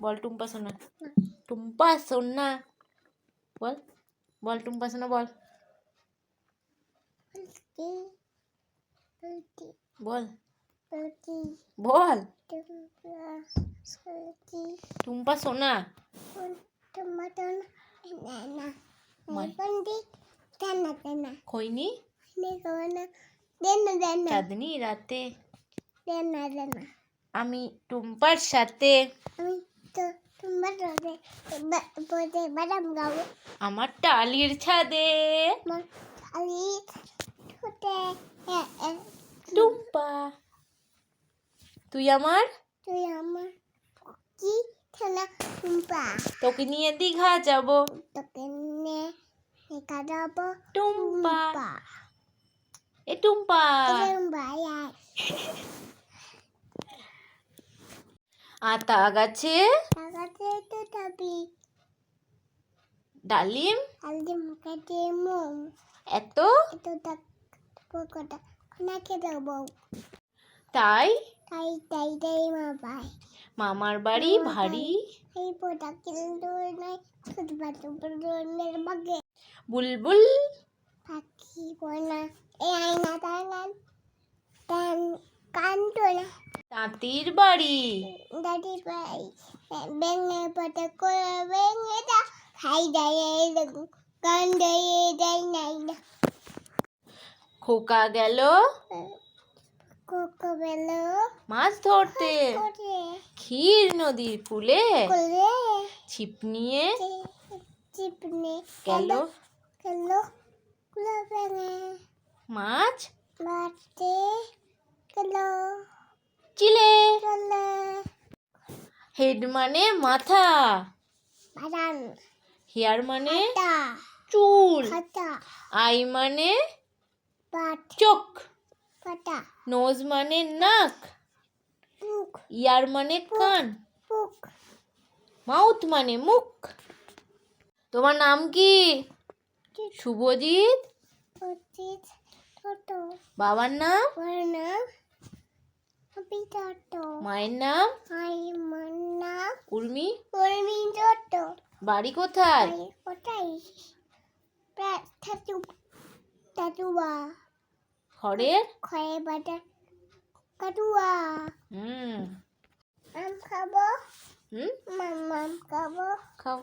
বল টুম্পা সোনা টুম্পা সোনা বল বল টুম্পা সোনা বল বল বল টুম্পা সোনা খৈনি চাঁদনি রাতে আমি টুম্পার সাথে আমি আমার টালির ছাদে। আমার খালি ছোটে টুম্পা। তুই আমার? তুই আমার কি খেলা টুম্পা। তোকে নিয়ে দীঘা যাব। তোকে নে একা যাব টুম্পা। এ টুম্পা। টুম্পা আতা গাছে ডালিম। এত? তাই? তাই তাই তাই মা পাই মামার বাড়ি ভারী। বুলবুল। পাখি বনা। এই আয়না তার গান কান কান্টো না তাঁতির বাড়ি। দাদি ভাই বেঙ্গে পাতা করে বেঙ্গে দা খাই দেয় গান দেয় দেয় নাই না। খোকা গেল। কোকো বেলো মাছ ধরতে। ক্ষীর নদীর কূলে। করে ছিপ নিয়ে। চিপনে গেল। গেল। কুলো মাছ। বাড়তে গেল। চিলে। হেড মানে মাথা। হেয়ার মানে চুল। আই মানে চোখ। নোজ মানে নাক। ইয়ার মানে কান। মুখ। মাউথ মানে মুখ। তোমার নাম কি? শুভজিৎ। বাবার নাম? মায়ের নাম? উর্মি? কর্মী ছোট বাড়ি কোথায়? কোথায়? তাতুয়া বাটা কাটুয়া হুম। আম খাব? হুম? মাম খাব? খাও।